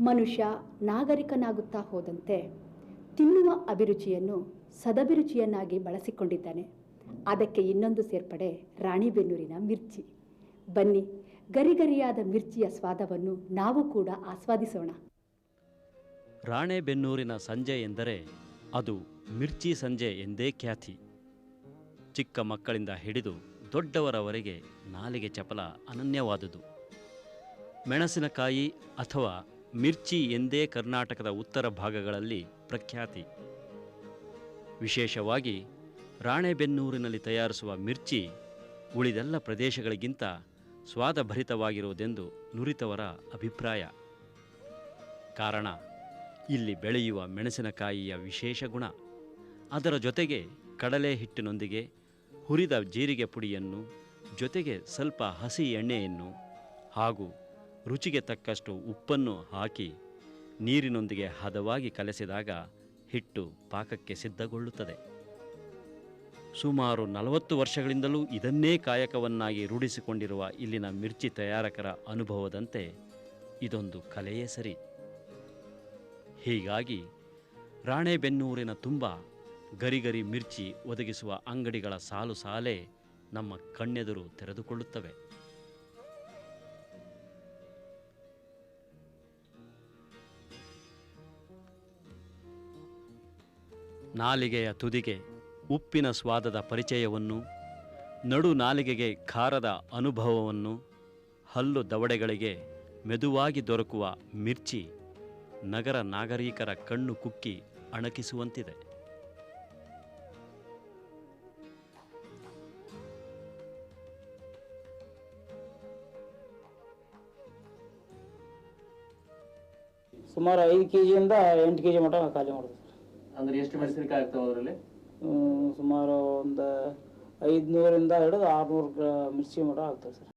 ಮನುಷ್ಯ ನಾಗರಿಕನಾಗುತ್ತಾ ಹೋದಂತೆ ತಿನ್ನುವ ಅಭಿರುಚಿಯನ್ನು ಸದಭಿರುಚಿಯನ್ನಾಗಿ ಬಳಸಿಕೊಂಡಿದ್ದಾನೆ. ಅದಕ್ಕೆ ಇನ್ನೊಂದು ಸೇರ್ಪಡೆ ರಾಣಿಬೆನ್ನೂರಿನ ಮಿರ್ಚಿ. ಬನ್ನಿ, ಗರಿಗರಿಯಾದ ಮಿರ್ಚಿಯ ಸ್ವಾದವನ್ನು ನಾವು ಕೂಡ ಆಸ್ವಾದಿಸೋಣ. ರಾಣೆಬೆನ್ನೂರಿನ ಸಂಜೆ ಎಂದರೆ ಅದು ಮಿರ್ಚಿ ಸಂಜೆ ಎಂದೇ ಖ್ಯಾತಿ. ಚಿಕ್ಕ ಮಕ್ಕಳಿಂದ ಹಿಡಿದು ದೊಡ್ಡವರವರೆಗೆ ನಾಲಿಗೆ ಚಪಲ ಅನನ್ಯವಾದುದು. ಮೆಣಸಿನಕಾಯಿ ಅಥವಾ ಮಿರ್ಚಿ ಎಂದೇ ಕರ್ನಾಟಕದ ಉತ್ತರ ಭಾಗಗಳಲ್ಲಿ ಪ್ರಖ್ಯಾತಿ. ವಿಶೇಷವಾಗಿ ರಾಣೆಬೆನ್ನೂರಿನಲ್ಲಿ ತಯಾರಿಸುವ ಮಿರ್ಚಿ ಉಳಿದೆಲ್ಲ ಪ್ರದೇಶಗಳಿಗಿಂತ ಸ್ವಾದಭರಿತವಾಗಿರುವುದೆಂದು ನುರಿತವರ ಅಭಿಪ್ರಾಯ. ಕಾರಣ, ಇಲ್ಲಿ ಬೆಳೆಯುವ ಮೆಣಸಿನಕಾಯಿಯ ವಿಶೇಷ ಗುಣ. ಅದರ ಜೊತೆಗೆ ಕಡಲೆ ಹಿಟ್ಟಿನೊಂದಿಗೆ ಹುರಿದ ಜೀರಿಗೆ ಪುಡಿಯನ್ನು, ಜೊತೆಗೆ ಸ್ವಲ್ಪ ಹಸಿ ಎಣ್ಣೆಯನ್ನು ಹಾಗೂ ರುಚಿಗೆ ತಕ್ಕಷ್ಟು ಉಪ್ಪನ್ನು ಹಾಕಿ ನೀರಿನೊಂದಿಗೆ ಹದವಾಗಿ ಕಲಸಿದಾಗ ಹಿಟ್ಟು ಪಾಕಕ್ಕೆ ಸಿದ್ಧಗೊಳ್ಳುತ್ತದೆ. ಸುಮಾರು ನಲವತ್ತು ವರ್ಷಗಳಿಂದಲೂ ಇದನ್ನೇ ಕಾಯಕವನ್ನಾಗಿ ರೂಢಿಸಿಕೊಂಡಿರುವ ಇಲ್ಲಿನ ಮಿರ್ಚಿ ತಯಾರಕರ ಅನುಭವದಂತೆ ಇದೊಂದು ಕಲೆಯೇ ಸರಿ. ಹೀಗಾಗಿ ರಾಣೆಬೆನ್ನೂರಿನ ತುಂಬ ಗರಿಗರಿ ಮಿರ್ಚಿ ಒದಗಿಸುವ ಅಂಗಡಿಗಳ ಸಾಲು ಸಾಲೇ ನಮ್ಮ ಕಣ್ಣೆದುರು ತೆರೆದುಕೊಳ್ಳುತ್ತವೆ. ನಾಲಿಗೆಯ ತುದಿಗೆ ಉಪ್ಪಿನ ಸ್ವಾದದ ಪರಿಚಯವನ್ನು, ನಡು ನಾಲಿಗೆಗೆ ಖಾರದ ಅನುಭವವನ್ನು, ಹಲ್ಲು ದವಡೆಗಳಿಗೆ ಮೆದುವಾಗಿ ದೊರಕುವ ಮಿರ್ಚಿ ನಗರ ನಾಗರಿಕರ ಕಣ್ಣು ಕುಕ್ಕಿ ಅಣಕಿಸುವಂತಿದೆ. ಸುಮಾರು ಐದು ಕೆ ಜಿಯಿಂದ ಎಂಟು ಕೆ ಜಿ ಮಟ್ಟ ಖಾಲಿ ಮಾಡೋದು. ಅಂದ್ರೆ ಎಷ್ಟು ಮೆಣಸಿನಕಾಯಿ ಆಗ್ತಾವ ಅದರಲ್ಲಿ? ಸುಮಾರು ಒಂದು ಐದುನೂರಿಂದ ಹಿಡಿದು ಆರುನೂರು ಮಿರ್ಚಿ ಮಟ ಆಗ್ತದೆ ಸರ್.